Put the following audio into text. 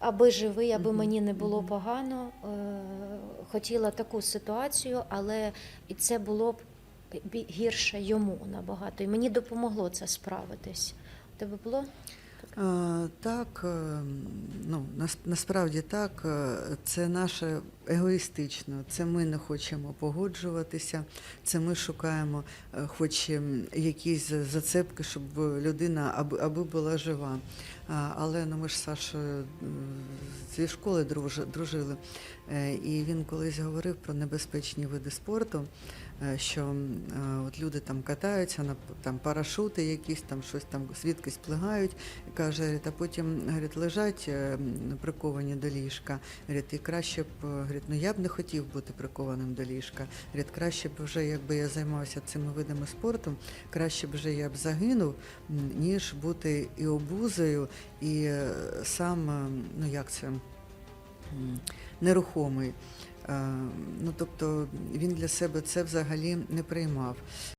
аби живий, аби мені не було погано. Е, Хотіла таку ситуацію, але і це було б гірше йому набагато. І мені допомогло це справитись. У тебе було? Так, е, ну нас- насправді так, е, це наше егоїстично. Це ми не хочемо погоджуватися. Це ми шукаємо, е, хоч ем, якісь зацепки, щоб людина аби, аби була жива. Але ну ми ж м, зі школи дружи- дружили. Е, І він колись говорив про небезпечні види спорту, е, що е, от люди там катаються на там парашути, якісь там щось там звідкись плигають. Каже, а потім говорить, лежать приковані до ліжка. Говорить, і краще б говорить, ну я б не хотів бути прикованим до ліжка. Говорить, краще б вже, якби я займався цими видами спорту, краще б вже я б загинув, ніж бути і обузою, і сам, ну як це, нерухомий. Е, Ну, тобто він для себе це взагалі не приймав.